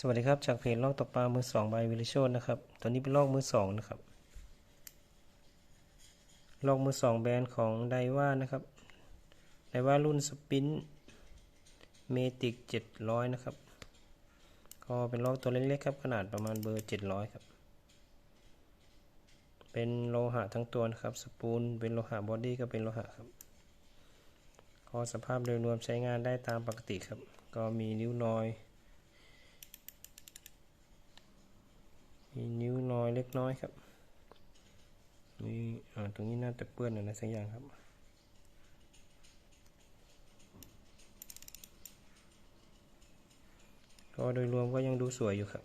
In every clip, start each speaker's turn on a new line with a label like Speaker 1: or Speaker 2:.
Speaker 1: สวัสดีครับ จากเพจลอกตกปลามือสองใบวิลิโชนนะครับ ตัวนี้เป็นลอกมือสองนะครับลอกมือสองแบรนด์ของไดว่านะครับไดว่ารุ่นสปินเมติกเจ็ดร้อยนะครับ ก็เป็นลอกตัวเล็กๆครับ ขนาดประมาณเบอร์เจ็ดร้อยครับ เป็นโลหะทั้งตัวนะครับ สปูลเป็นโลหะบอดี้ก็เป็นโลหะครับก็สภาพโดยรวมใช้งานได้ตามปกติครับ ก็มีนิ้วรอย มีนิ้วรอยเล็กน้อยครับมีอ่ตรงนี้น่าจะเปื้อนอะไรสักอย่างครับก็โดยรวมก็ยังดูสวยอยู่ครับ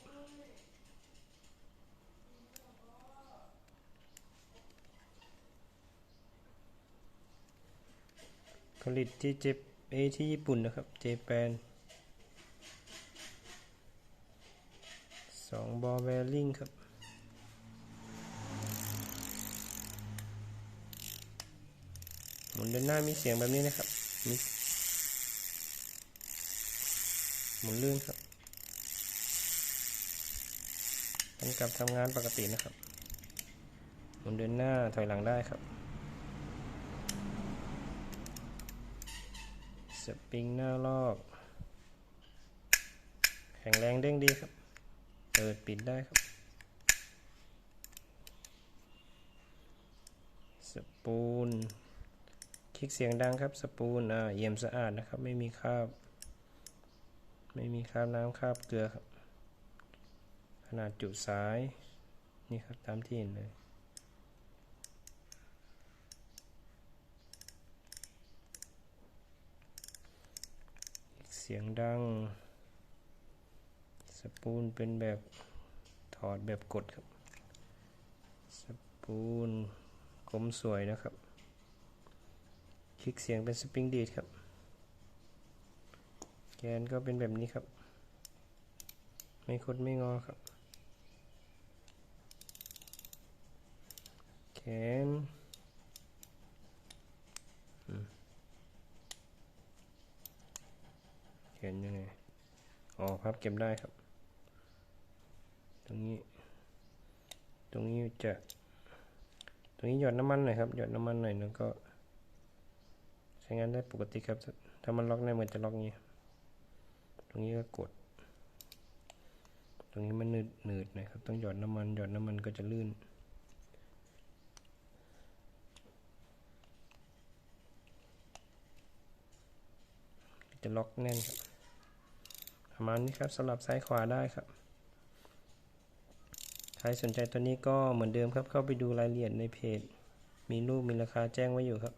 Speaker 1: ผลิตที่เจเอที่ญี่ปุ่นนะครับ เจแปน องบอลแวลลิงครับ หมุนเดินหน้ามีเสียงแบบนี้นะครับมีหมุนลื่นครับเป็นกับทำงานปกตินะครับ หมุนเดินหน้าถอยหลังได้ครับ สปริงหน้าลอก แข็งแรงเด้งดีครับ เปิดปิดได้ครับ สปูน คลิกเสียงดังครับ สปูน อ่า เยี่ยมสะอาดนะครับ ไม่มีคราบ ไม่มีคราบน้ำคราบเกลือครับ ขนาดจุสาย นี่ครับ ตามที่เห็นเลยเสียงดัง สปูนเป็นแบบถอดแบบกดครับ สปูนกลมสวยนะครับ คลิกเสียงเป็นสปริงดีดครับ แกนก็เป็นแบบนี้ครับ ไม่คดไม่งอครับ แขนแขนยังไง อ๋อพับเก็บได้ครับ ตรงนี้ ตรงนี้จะ ตรงนี้หยดน้ำมันหน่อยครับ หยดน้ำมันหน่อยแล้วก็ใช้งานได้ปกติครับ ถ้ามันล็อกได้มือนจะล็อกงี้ตรงนี้ก็กด ตรงนี้มันหนืดหนืดหนะครับ ต้องหยดน้ำมัน หยดน้ำมันก็จะลื่นจะล็อกแน่นครับประมาณนี้ครับสำหรับซ้ายขวาได้ครับ ครสนใจตัวนี้ก็เหมือนเดิมครับเข้าไปดูรายละเอียดในเพจ มีรูปมีราคาแจ้งไว้อยู่ครับ